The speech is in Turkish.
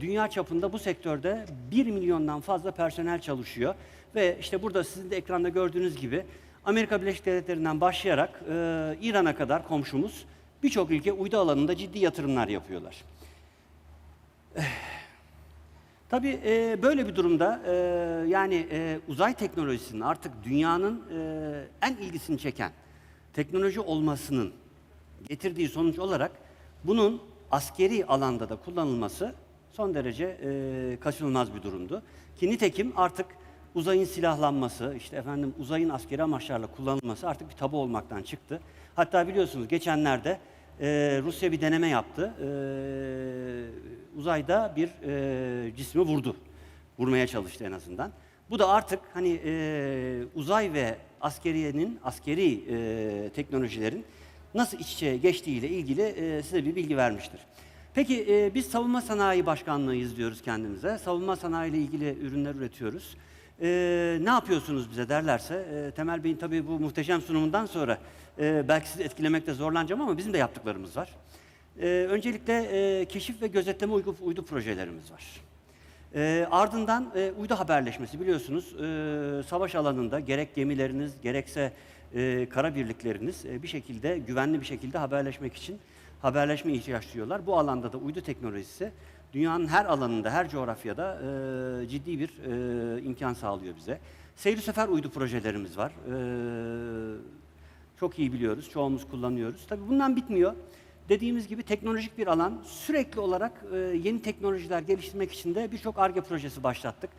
dünya çapında bu sektörde 1 milyondan fazla personel çalışıyor. Ve işte burada sizin de ekranda gördüğünüz gibi Amerika Birleşik Devletleri'nden başlayarak e, İran'a kadar komşumuz birçok ülke uydu alanında ciddi yatırımlar yapıyorlar. Tabii e, böyle bir durumda e, yani e, uzay teknolojisinin artık dünyanın e, en ilgisini çeken teknoloji olmasının getirdiği sonuç olarak bunun askeri alanda da kullanılması son derece e, kaçınılmaz bir durumdu. Ki nitekim artık uzayın silahlanması, işte efendim uzayın askeri amaçlarla kullanılması artık bir tabu olmaktan çıktı. Hatta biliyorsunuz geçenlerde e, Rusya bir deneme yaptı. E, uzayda bir e, cismi vurdu. Vurmaya çalıştı en azından. Bu da artık hani e, uzay ve askeriyenin, askeri e, teknolojilerin nasıl iç içe geçtiğiyle ilgili e, size bir bilgi vermiştir. Peki e, biz savunma sanayi başkanlığıyız diyoruz kendimize. Savunma sanayi ile ilgili ürünler üretiyoruz. E, ne yapıyorsunuz bize derlerse, e, Temel Bey'in tabii bu muhteşem sunumundan sonra e, belki sizi etkilemekte zorlanacağım ama bizim de yaptıklarımız var. E, öncelikle e, keşif ve gözetleme uydu, uydu projelerimiz var. E, ardından e, uydu haberleşmesi biliyorsunuz e, savaş alanında gerek gemileriniz gerekse e, kara birlikleriniz e, bir şekilde güvenli bir şekilde haberleşmek için haberleşme ihtiyaç duyuyorlar. Bu alanda da uydu teknolojisi dünyanın her alanında, her coğrafyada e, ciddi bir e, imkan sağlıyor bize. Seyri sefer uydu projelerimiz var. E, çok iyi biliyoruz, çoğumuz kullanıyoruz. Tabii bundan bitmiyor. Dediğimiz gibi teknolojik bir alan. Sürekli olarak e, yeni teknolojiler geliştirmek için de birçok ARGE projesi başlattık.